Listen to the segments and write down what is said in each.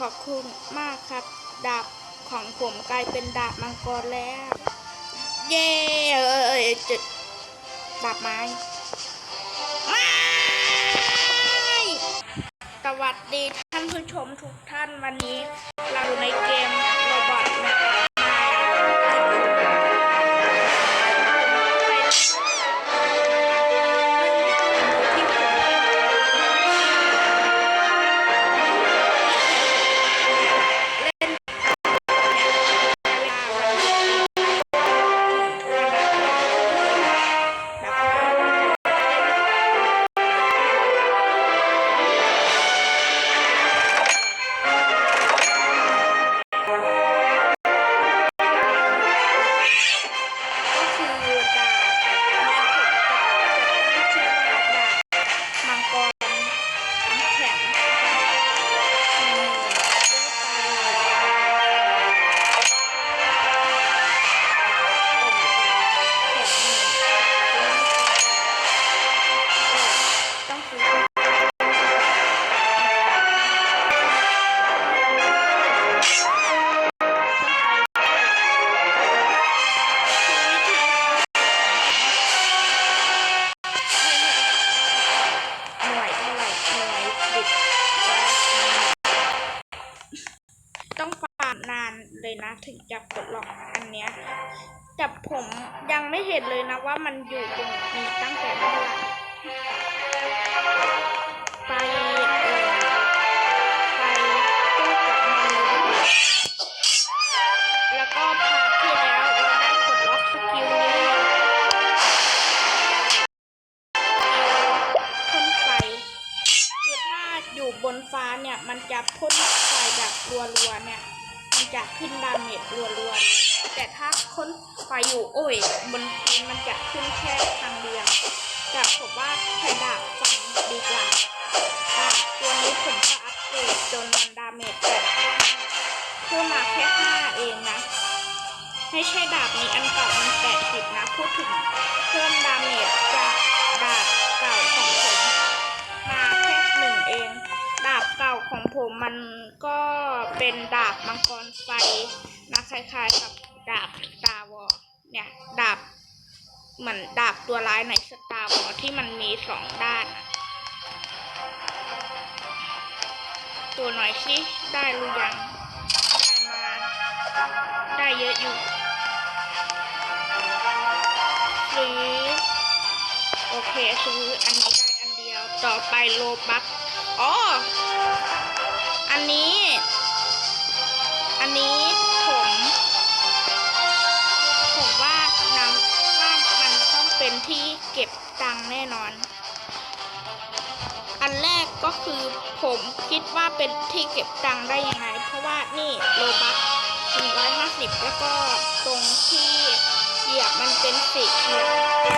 ขอบคุณมากครับ ดาบของผมกลายเป็นดาบมังกรแล้ว เย้เอ้ยจุดดาบไม้ไม่สวัสดีท่านผู้ชมทุกท่านวันนี้ เราอยู่ในเกมามนานเลยนะ ถึงจะปลดล็อกอันเนี้ยแต่ผมยังไม่เห็นเลยนะว่ามันอยู่ตรงนี้ตั้งแต่เมื่อไหร่ไปเออไปตู้กับมันแล้วก็พาที่แล้วเราได้ปลดล็อกสกิลนี้พ่นไฟคือถ้าอยู่บนฟ้าเนี่ยมันจะพ่นไฟแบบรัวๆเนี่ย จะขึ้นดาเมจรัวๆแต่ถ้าพ่นไฟอยู่โอ้ยบนพื้นมันจะขึ้นแค่ทางเดียวแต่ผมว่าใช้ดาบฟันดีกว่าดาบตัวนี้ผมก็อัปเกรดจนมันดาเมจแบบเพิ่มมาแค่ห้าเองนะ ไม่ใช่ดาบนี้อันเก่ามันแปดสิบนะ พูดถึงเพิ่มดาเมจจาก ผมมันก็เป็นดาบมังกรไฟนะคล้ายๆกับดาบตาวอเนี่ยดาบเหมือนดาบตัวร้ายในสตาร์วอที่มันมีสองด้าน ตัวหน่อยสิได้หรือยัง ได้มา ได้เยอะอยู่ซื้อโอเคซื้ออันนี้ได้อันเดียวต่อไปโลบักอ๋อ อันนี้ อันนี้ผม ผมว่าน้ำว่ามันต้องเป็นที่เก็บตังค์แน่นอน อันแรกก็คือผมคิดว่าเป็นที่เก็บตังค์ได้ยังไง เพราะว่านี่โลบักหนึ่งร้อยห้าสิบแล้วก็ตรงที่เหยียบมันเป็นสีเขียว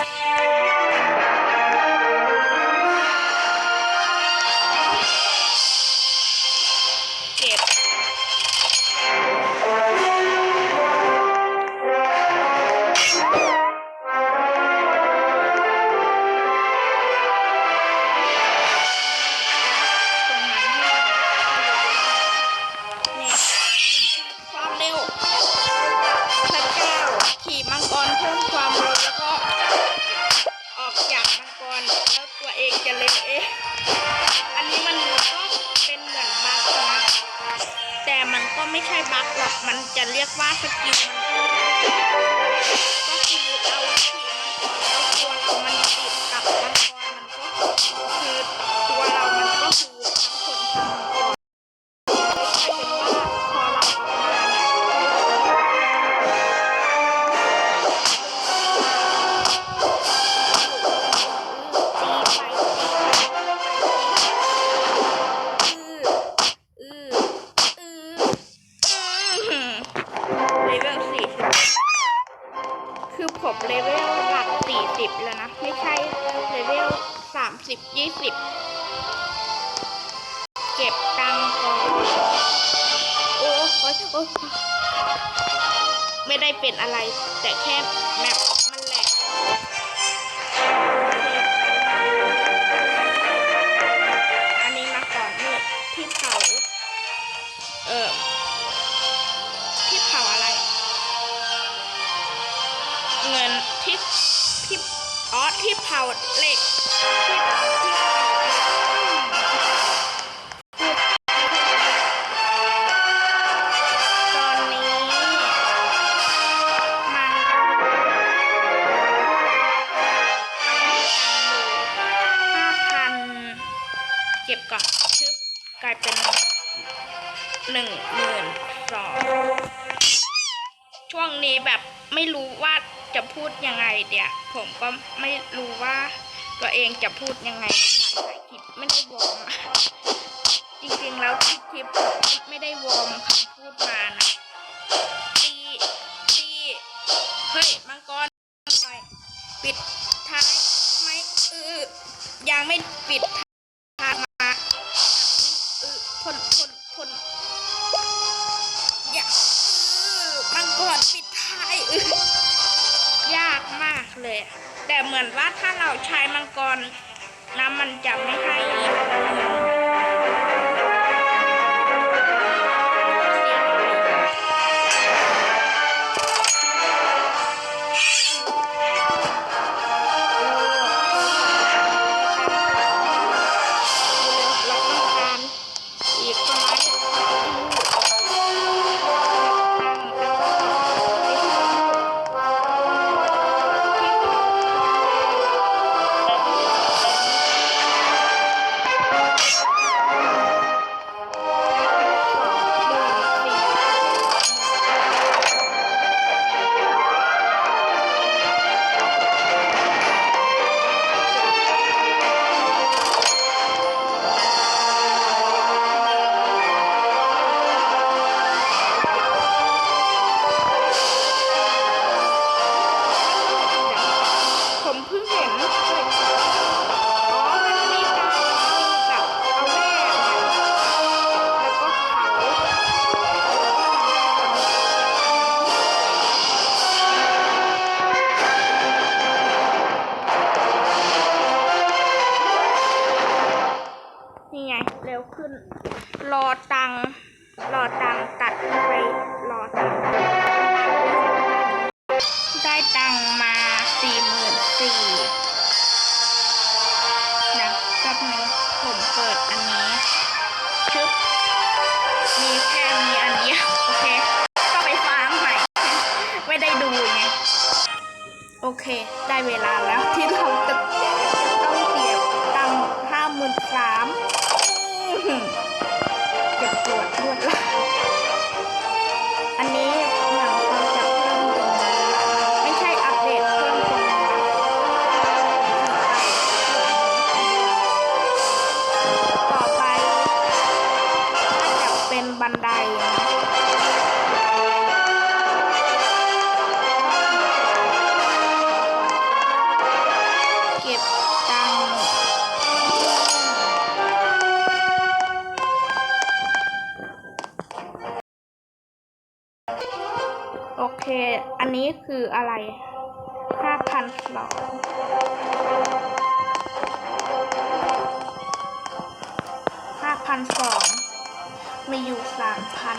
ไม่ใช่บั๊กหรอกมันจะเรียกว่าสกิล วลหลักสี่สิบแล้วนะ ไม่ใช่เลเวลสามสิบยี่สิบเก็บตังค์ก่อนโอ้โอ้ยโอ้ยไม่ได้เป็นอะไร แต่แค่แมป นี้แบบไม่รู้ว่าจะพูดยังไงเดี๋ยวผมก็ไม่รู้ว่าตัวเองจะพูดยังไงในการถ่ายคลิปไม่ได้วอร์มจริงๆแล้วคลิปไม่ได้วอร์มคำพูดมานะตีตีเฮ้ยมังกรหน่อยปิดท้ายไหมเออยังไม่ปิด เหมือนว่าถ้าเราใช้มังกรน้ำมันจะไม่ให้ ขึ้น รอตังรอตังตัดไปรอตังได้ตังมาสี่หมื่นสี่นะแป๊บนึงผมเปิดอันนี้ชึบมีแค่มีอันเดียวโอเค ก็ไปฟาร์มใหม่ ไม่ได้ดูไง โอเค ได้เวลาแล้วที่เราจะต้องเสียตังห้าหมื่นสาม เนี้คืออะไรห้าพันสองห้าพันสองมีอยู่สามพัน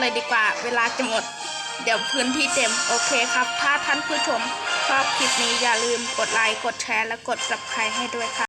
เลยดีกว่า เวลาจะหมด เดี๋ยวพื้นที่เต็มโอเคครับ ถ้าท่านผู้ชมชอบคลิปนี้อย่าลืมกดไลค์ กดแชร์ และกด subscribe ให้ด้วยค่ะ